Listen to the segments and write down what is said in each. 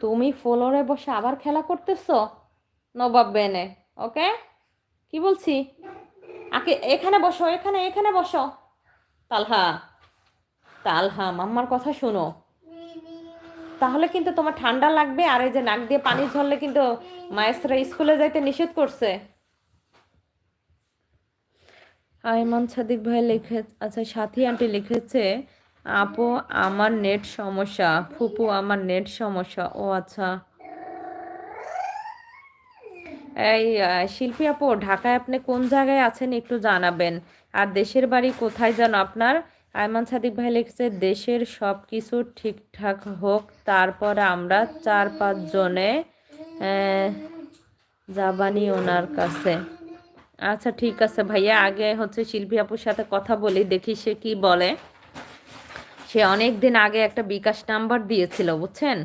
তুমি ফ্লোরে বসে আবার খেলা করতেছো? নবাব বেনে, ওকে? কি বলছি? আকে, এখানে বসো, এখানে এখানে বসো। তালহা তালহা, মাম্মার কথা শোনো। তাহলে কিন্তু তোমার ঠান্ডা লাগবে, আর এই যে নাক দিয়ে পানি ঝরলে কিন্তু মায়েসরা স্কুলে যাইতে নিষেধ করছে। আয়মান সাদিক ভাই লিখে আচ্ছা সাথী আন্টি লিখেছে আপু, আমার নেট সমস্যা। ফুপু, আমার নেট সমস্যা। ও আচ্ছা। এই শিল্পী আপু, ঢাকায় আপনি কোন জায়গায় আছেন একটু জানাবেন? আর দেশের বাড়ি কোথায় যেন আপনার? আয়মান সাদিক ভাই লিখেছে, দেশের সব কিছু ঠিকঠাক হোক, তারপরে আমরা চার পাঁচ জনে যাবানি ওনার কাছে। আচ্ছা ঠিক আছে ভাইয়া। আগে হচ্ছে শিল্পী আপুর সাথে কথা বলি, দেখি সে কি বলে। সে অনেক দিন আগে একটা বিকাশ নাম্বার দিয়েছিল বুঝছেন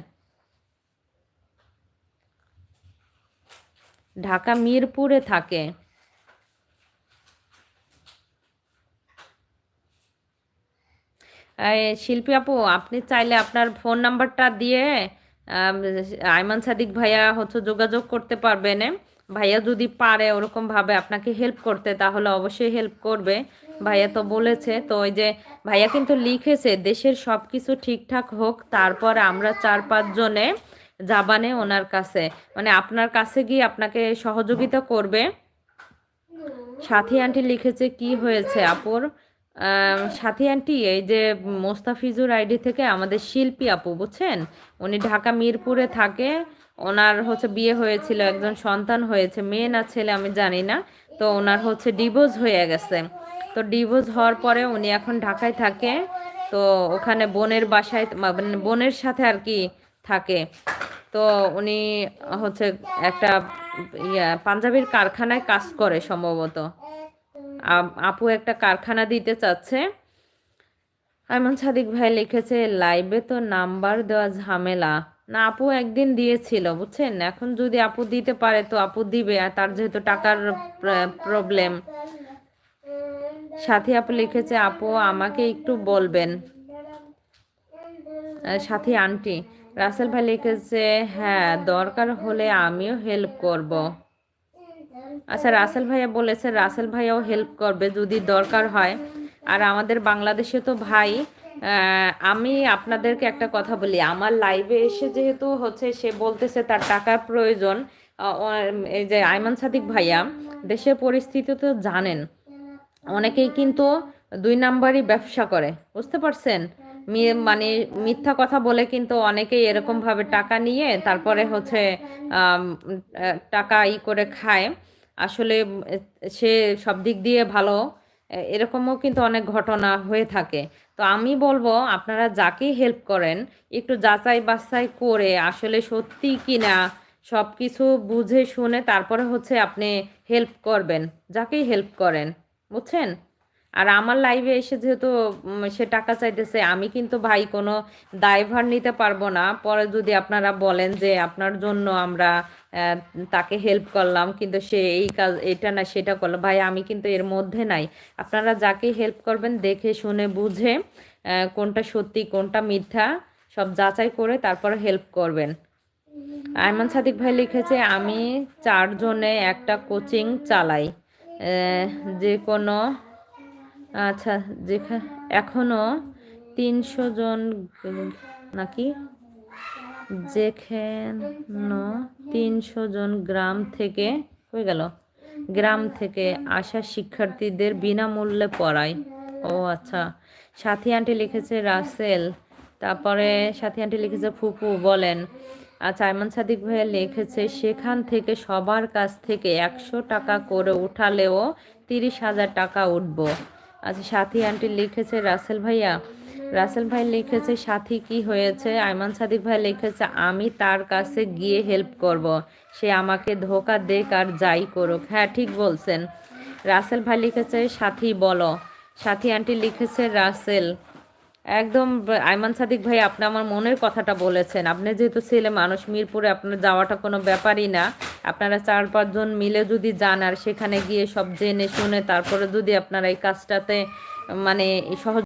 ঢাকা মিরপুরে থাকে শিল্পী আপু আপনি চাইলে আপনার ফোন নাম্বারটা দিয়ে আম, আয়মান সাদিক ভাইয়া হচ্ছে যোগাযোগ করতে পারবেন। ভাইয়া যদি পারে ওরকম ভাবে আপনাকে হেল্প করতে, তাহলে অবশ্যই হেল্প করবে। ভাইয়া তো বলেছে, তো ওই যে ভাইয়া কিন্তু লিখেছে, দেশের সব কিছু ঠিকঠাক হোক, তারপর আমরা চার পাঁচ জনে যাবানে ওনার কাছে। মানে আপনার কাছে গিয়ে আপনাকে সহযোগিতা করবে। সাথী আন্টি লিখেছে, কি হয়েছে আপুর? সাথী আন্টি এই যে মোস্তাফিজুর আইডি থেকে আমাদের শিল্পী আপু, বুঝছেন? উনি ঢাকা মিরপুরে থাকে। ওনার হচ্ছে বিয়ে হয়েছিল, একজন সন্তান হয়েছে, মেয়ে না ছেলে আমি জানি না। তো ওনার হচ্ছে ডিভোর্স হয়ে গেছে। তো ডিভোর্স হওয়ার পরে উনি এখন ঢাকায় থাকে। তো ওখানে বোনের বাসায় মানে বোনের সাথে আর কি থাকে। তো উনি হচ্ছে একটা ইয়া, পাঞ্জাবির কারখানায় কাজ করে সম্ভবত। আপ- একটা কারখানা দিতে চাচ্ছে। এমন সাদিক ভাই লিখেছে লাইভে তো নাম্বার দেওয়া ঝামেলা। না, আপু একদিন দিয়েছিল, বুঝছেন? এখন যদি আপু দিতে পারে তো আপু দিবে, আর তার যেহেতু টাকার প্রবলেম। সাথী আপু লিখেছে, আপু, আমাকে একটু বলবেন। সাথী আন্টি, রাসেল ভাই লিখেছে হ্যাঁ দরকার হলে আমিও হেল্প করব। আচ্ছা রাসেল ভাইয়া বলেছে, রাসেল ভাইয়াও হেল্প করবে যদি দরকার হয়। আর আমাদের বাংলাদেশে তো ভাই আমি আপনাদেরকে একটা কথা বলি। আমার লাইভে এসে যেহেতু হচ্ছে সে বলতেছে তার টাকার প্রয়োজন এই যে আইমান সাদিক ভাইয়া, দেশের পরিস্থিতি তো জানেন, অনেকেই কিন্তু দুই নাম্বারই ব্যবসা করে, বুঝতে পারছেন? মানে মিথ্যা কথা বলে কিন্তু অনেকেই এরকমভাবে টাকা নিয়ে তারপরে হচ্ছে টাকা ই করে খায়। আসলে সে সব দিক দিয়ে ভালো। এরকমও কিন্তু অনেক ঘটনা হয়ে থাকে। তো আমি বলব, আপনারা যাকেই হেল্প করেন, একটু যাচাই বাছাই করে আসলে সত্যি কি না সব কিছু বুঝে শুনে তারপরে হচ্ছে আপনি হেল্প করবেন, যাকেই হেল্প করেন, বুঝছেন? আর আমার লাইভে এসে যেহেতু সে টাকা চাইতেছে, আমি কিন্তু ভাই কোনো দায়ভার নিতে পারব না। পরে যদি আপনারা বলেন যে আপনার জন্য আমরা তাকে হেল্প করলাম, কিন্তু সে এই কাজ, এটা না, সেটা করল, ভাই আমি কিন্তু এর মধ্যে নাই। আপনারা যাকে হেল্প করবেন, দেখে, শুনে, বুঝে কোনটা সত্যি, কোনটা মিথ্যা, সব যাচাই করে তারপরে হেল্প করবেন। আয়মান সাদিক ভাই লিখেছে, আমি চারজনে একটা কোচিং চালাই। যে কোনো আচ্ছা যেখানে এখনও তিনশো জন নাকি? যেখানে তিনশো জন গ্রাম থেকে, হয়ে গেল, গ্রাম থেকে আসা শিক্ষার্থীদের বিনামূল্যে পড়ায়। ও আচ্ছা সাথী আন্টি লিখেছে রাসেল, তারপরে সাথী আন্টি লিখেছে ফুপু, বলেন আচ্ছা আইমান সাদিক ভাইয়া লিখেছে, সেখান থেকে সবার কাছ থেকে একশো টাকা করে উঠালেও তিরিশ হাজার টাকা উঠবো। আচ্ছা সাথী আন্টি লিখেছে, রাসেল ভাইয়া, রাসেল ভাই লিখেছে, সাথী কি হয়েছে? আইমান সাদিক ভাই লিখেছে, আমি তার কাছে গিয়ে হেল্প করব। সে আমাকে ধোকা দেখ আর যাই করুক। হ্যাঁ ঠিক বলছেন। রাসেল ভাই লিখেছে, সাথী বলো। সাথী আন্টি লিখেছে, রাসেল একদম, আইমান সাদিক ভাই, আপনি আমার মনের কথাটা বলেছেন। আপনি যেহেতু ছেলে মানুষ, মিরপুরে আপনার যাওয়াটা কোনো ব্যাপারই না। আপনারা চার পাঁচজন মিলে যদি যান আর সেখানে গিয়ে সব জেনে শুনে তারপরে যদি আপনারা এই কাজটাতে মানে সহজ